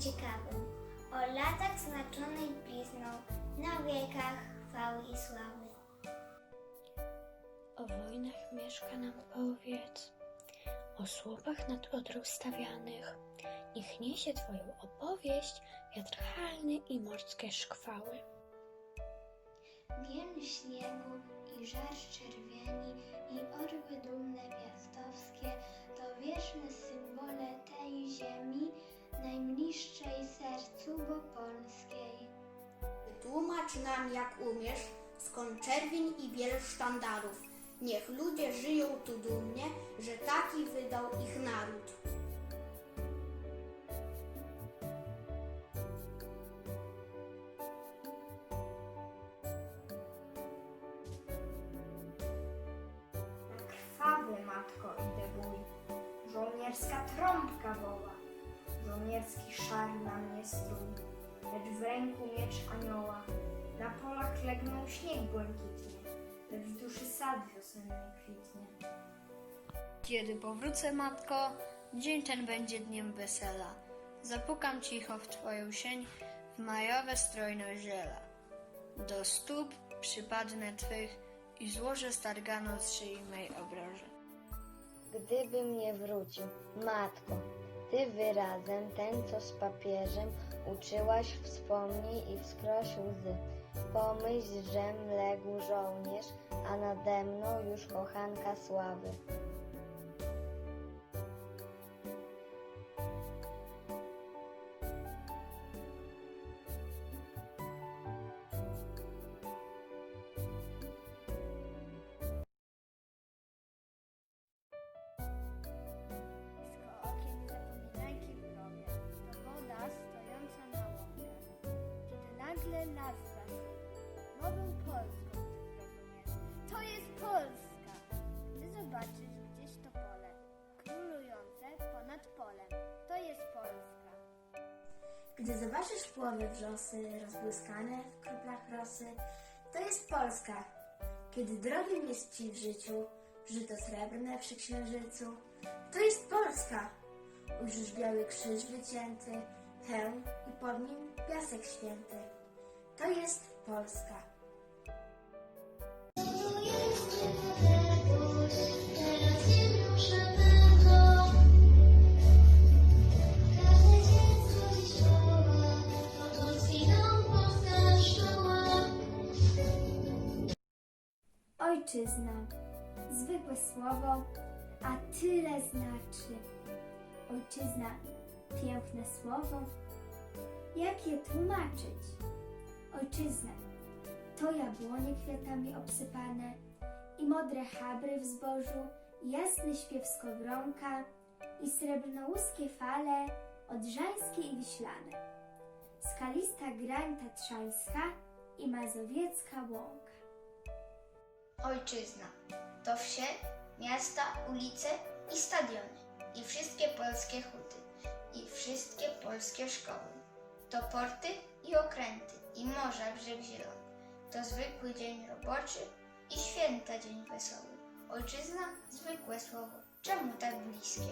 ciekawym, o latach znaczonej blizną, na wiekach chwały i sławy. O wojnach mieszka nam powiedz, o słupach nad Odrą stawianych. Niech niesie Twoją opowieść wiatr halny i morskie szkwały. Wiem śniegu i żar czerwieni i orły dumne piastowskie najbliższej sercu bo polskiej. Tłumacz nam jak umiesz, skąd czerwień i biel sztandarów. Niech ludzie żyją tu dumnie, że taki wydał ich naród. Krwawy matko idę bój, żołnierska trąbka woła, żołnierski szar na mnie strój, lecz w ręku miecz anioła, na polach legnął śnieg błękitnie, lecz w duszy sad wiosenny kwitnie. Kiedy powrócę, matko, dzień ten będzie dniem wesela. Zapukam cicho w twoją sień w majowe strojne ziela. Do stóp przypadnę twych i złożę stargano z szyi mej obroże. Gdybym nie wrócił, matko, ty wyrazem, ten co z papieżem uczyłaś, wspomnij i wskroś łzy. Pomyśl, żem legł żołnierz, a nade mną już kochanka sławy. Nową Polską ty zrozumiesz. To jest Polska! Gdy zobaczysz gdzieś to pole, królujące ponad polem, to jest Polska. Gdy zobaczysz płowy wrzosy rozbłyskane w kroplach rosy, to jest Polska. Kiedy drogim jest ci w życiu żyto srebrne przy księżycu, to jest Polska. Ujrzysz biały krzyż wycięty, hełm i pod nim piasek święty. To jest Polska. Ojczyzna, zwykłe słowo, a tyle znaczy. Ojczyzna, piękne słowo, jak je tłumaczyć? Ojczyzna, to jabłonie kwiatami obsypane i modre chabry w zbożu, jasny śpiew skowronka i srebrnołuskie fale odrzańskie i wiślane, skalista grań tatrzańska i mazowiecka łąka. Ojczyzna to wsie, miasta, ulice i stadiony. I wszystkie polskie huty. I wszystkie polskie szkoły. To porty i okręty. I morza brzeg zielony. To zwykły dzień roboczy i święta dzień wesoły. Ojczyzna zwykłe słowo. Czemu tak bliskie?